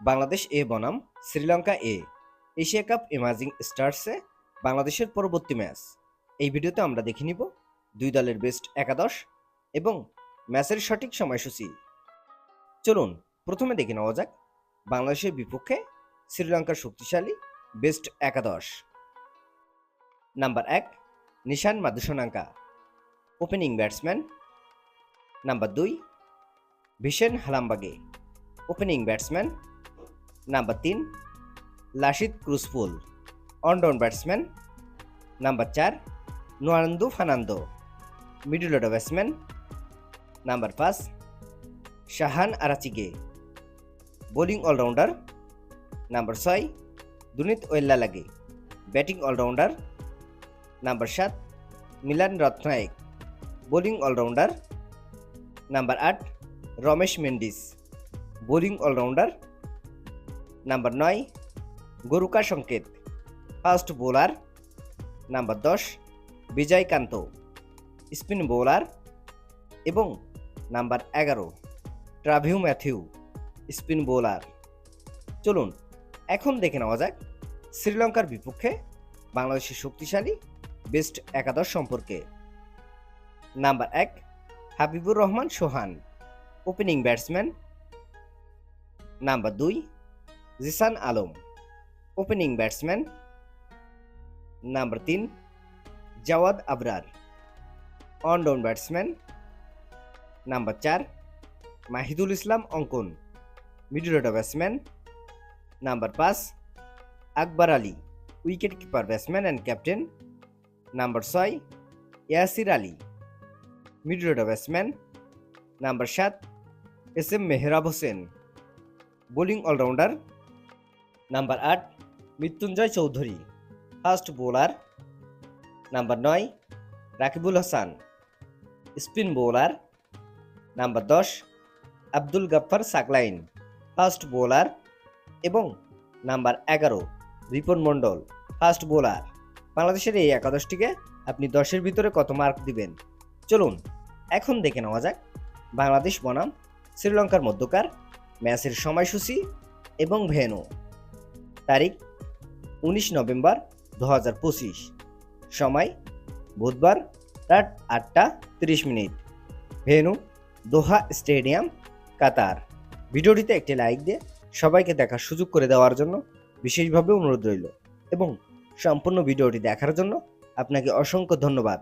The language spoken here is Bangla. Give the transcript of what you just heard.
বাংলাদেশ এ বনাম, Sri Lanka A. Asia cup emerging স্টার্সে বাংলাদেশের পরবর্তী ম্যাচ। এই ভিডিওতে আমরা দেখে নিব দুই দলের বেস্ট একাদশ এবং ম্যাচের সঠিক সময়সূচি। চলুন, প্রথমে দেখে নেওয়া যাক বাংলাদেশের বিপক্ষে শ্রীলঙ্কার শক্তিশালী বেস্ট একাদশ। নাম্বার এক, Nishan Madushanka opening batsman number দুই Vishen Halambage opening batsman number তিন Lasith Croospulle one down batsman. Number চার Nuwanindu Fernando middle order batsman. Number পাঁচ, Sahan Arachchige, bowling allrounder. Number ছয়, Dunith Wellalage batting allrounder. Number সাত, Milan Rathnayake, bowling allrounder. Number আট, Ramesh Mendis, bowling allrounder. Number নয় Garuka Sanketh. Fast bowler, number দশ, বিজয়কান্ত। স্পিন বোলার এবং নাম্বার এগারো, ট্রাভিউ ম্যাথিউ, স্পিন বোলার। চলুন, এখন দেখে নেওয়া যাক শ্রীলঙ্কার বিপক্ষে বাংলাদেশের শক্তিশালী, বেস্ট একাদশ সম্পর্কে। নাম্বার এক, Habibur Rahman Sohan, opening batsman. Number দুই Jishan Alam opening batsman number তিন, Jawad Abrar one down batsman number চার, Mahidul Islam Ankon middle order batsman number পাঁচ, Akbar Ali wicket keeper batsman and captain number ছয়, Yasir Ali middle order batsman number সাত, S M Mehrab Hossain bowling allrounder number আট, Mrittunjoy Chowdhury. Fast bowler number নয়, Rakibul Hasan. Spin bowler number দশ, আব্দুল গাফফার সাকলাইন। ফাস্ট বোলার এবং নাম্বার এগারো, রিপন মণ্ডল। ফাস্ট বোলার বাংলাদেশের এই একাদশটিকে আপনি দশের ভিতরে কত মার্ক দিবেন? চলুন, এখন দেখে নেওয়া যাক। বাংলাদেশ বনাম, শ্রীলঙ্কার মধ্যকার, ম্যাচের সময়সূচি এবং ভেন্যু। তারিখ উনিশ নভেম্বর দু হাজার পঁচিশ। সময় বুধবার রাত আটটা তিরিশ minute. Venue Doha stadium, Qatar. ভিডিওটিতে একটি লাইক দিয়ে সবাইকে দেখার সুযোগ করে দেওয়ার জন্য বিশেষভাবে অনুরোধ রইল এবং সম্পূর্ণ ভিডিওটি দেখার জন্য আপনাকে অসংখ্য ধন্যবাদ।